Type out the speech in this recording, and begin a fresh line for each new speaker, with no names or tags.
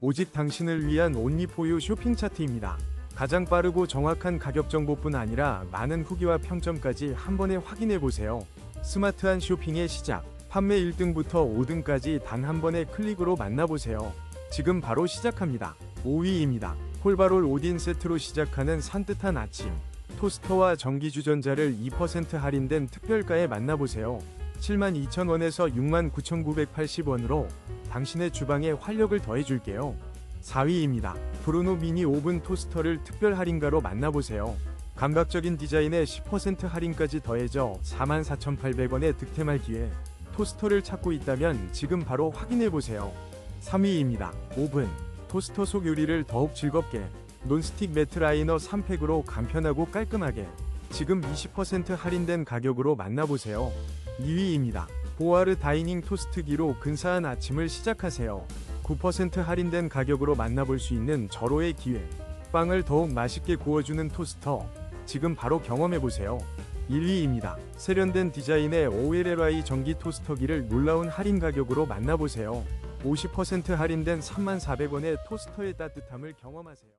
오직 당신을 위한 온리포유 쇼핑 차트입니다. 가장 빠르고 정확한 가격 정보뿐 아니라 많은 후기와 평점까지 한 번에 확인해 보세요. 스마트한 쇼핑의 시작. 판매 1등부터 5등까지 단 한 번의 클릭으로 만나보세요. 지금 바로 시작합니다. 5위입니다. 폴바롤 오딘 세트로 시작하는 산뜻한 아침. 토스터와 전기주전자를 2% 할인된 특별가에 만나보세요. 72,000원에서 69,980원으로 당신의 주방에 활력을 더해줄게요. 4위입니다. 브루노 미니 오븐 토스터를 특별 할인가로 만나보세요. 감각적인 디자인에 10% 할인까지 더해져 44,800원에 득템할 기회. 토스터를 찾고 있다면 지금 바로 확인해보세요. 3위입니다. 오븐. 토스터 속 요리를 더욱 즐겁게. 논스틱 매트 라이너 3팩으로 간편하고 깔끔하게. 지금 20% 할인된 가격으로 만나보세요. 2위입니다. 보아르 다이닝 토스트기로 근사한 아침을 시작하세요. 9% 할인된 가격으로 만나볼 수 있는 절호의 기회. 빵을 더욱 맛있게 구워주는 토스터. 지금 바로 경험해보세요. 1위입니다. 세련된 디자인의 OLLI 전기 토스터기를 놀라운 할인 가격으로 만나보세요. 50% 할인된 34,000원의 토스터의 따뜻함을 경험하세요.